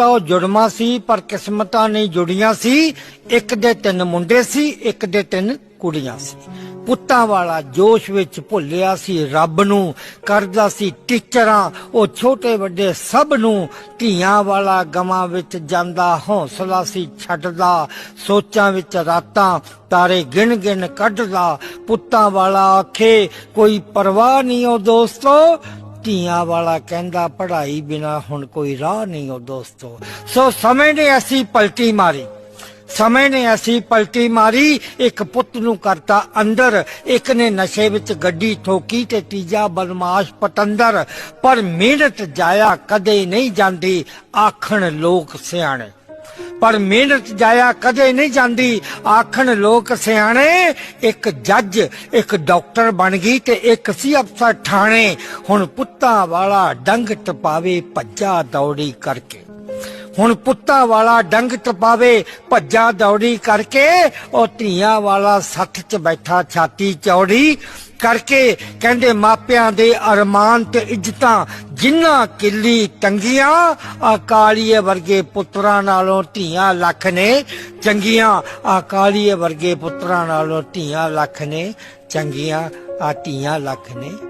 ਤਾਂ ਉਹ ਜੁੜਮਾ ਸੀ, ਪਰ ਕਿਸਮਤਾਂ ਨਹੀਂ ਜੁੜੀਆਂ ਸੀ। ਇੱਕ ਦੇ ਤਿੰਨ ਮੁੰਡੇ ਸੀ, ਇੱਕ ਦੇ ਤਿੰਨ ਕੁੜੀਆਂ ਸੀ। ਪੁੱਤਾਂ ਵਾਲਾ ਜੋਸ਼ ਵਿੱਚ ਭੁੱਲਿਆ ਸੀ ਰੱਬ ਨੂੰ, ਕਰਦਾ ਸੀ ਟੀਚਰਾਂ, ਉਹ ਛੋਟੇ ਵੱਡੇ ਸਭ ਨੂੰ। ਧੀਆਂ ਵਾਲਾ ਗਮਾਂ ਵਿੱਚ ਜਾਂਦਾ, ਹੌਸਲਾ ਸੀ ਛੱਡਦਾ। ਸੋਚਾਂ ਵਿੱਚ ਰਾਤਾਂ ਤਾਰੇ ਗਿਣ ਗਿਣ ਕੱਢਦਾ। ਪੁੱਤਾਂ ਵਾਲਾ ਆਖੇ, ਕੋਈ ਪਰਵਾਹ ਨਹੀਂ ਉਹ ਦੋਸਤੋ ਧੀਆਂ ਵਾਲਾ ਕਹਿੰਦਾ, ਪੜ੍ਹਾਈ ਬਿਨਾ ਹੁਣ ਕੋਈ ਰਾਹ ਨਹੀਂ ਉਹ ਦੋਸਤੋ। ਸੋ ਸਮੇਂ ਨੇ ਐਸੀ ਪਲਟੀ ਮਾਰੀ। ਸਮੇਂ ਨੇ ਐਸੀ ਪਲਟੀ ਮਾਰੀ, ਇੱਕ ਪੁੱਤ ਨੂੰ ਕਰਤਾ ਅੰਦਰ, ਇੱਕ ਨੇ ਨਸ਼ੇ ਵਿੱਚ ਗੱਡੀ ਠੋਕੀ ਤੇ ਤੀਜਾ ਬਦਮਾਸ਼ ਪਤੰਦਰ, ਪਰ ਮਿਹਨਤ ਜਾਇਆ ਕਦੇ ਨਹੀਂ ਜਾਂਦੀ, ਆਖਣ ਲੋਕ ਸਿਆਣੇ। ਪਰ ਮਿਹਨਤ ਜਾਇਆ ਕਦੇ ਨਹੀਂ ਜਾਂਦੀ। ਆਖਣ ਲੋਕ ਸਿਆਣੇ, ਇੱਕ ਜੱਜ, ਇੱਕ ਡਾਕਟਰ ਬਣ ਗਈ ਤੇ ਇੱਕ ਸੀ ਅਫਸਰ ਠਾਣੇ। ਹੁਣ ਪੁੱਤਾਂ ਵਾਲਾ ਡੰਗ ਟਪਾਵੇ ਭੱਜਾ ਦੌੜੀ ਕਰਕੇ। ਹੁਣ ਪੁੱਤਾਂ ਵਾਲਾ ਡੰਗ ਟਪਾਵੇ ਭੱਜਾ ਦੌੜੀ ਕਰਕੇ, ਉਹ ਧੀਆਂ ਵਾਲਾ ਸੱਥ 'ਚ ਬੈਠਾ ਛਾਤੀ ਚੌੜੀ। ਕਰਕੇ ਕਹਿੰਦੇ ਮਾਪਿਆਂ ਦੇ ਅਰਮਾਨ ਤੇ ਇੱਜ਼ਤਾਂ ਜਿੰਨਾ ਕਿੱਲੀ ਤੰਗੀਆਂ ਅਕਾਲੀਏ ਵਰਗੇ ਪੁੱਤਰਾਂ ਨਾਲੋਂ ਧੀਆਂ ਲੱਖ ਨੇ। ਚੰਗੀਆਂ, ਅਕਾਲੀਏ ਵਰਗੇ ਪੁੱਤਰਾਂ ਨਾਲੋਂ ਧੀਆਂ ਲੱਖ ਨੇ। ਚੰਗੀਆਂ, ਆ ਧੀਆਂ ਲੱਖ ਨੇ।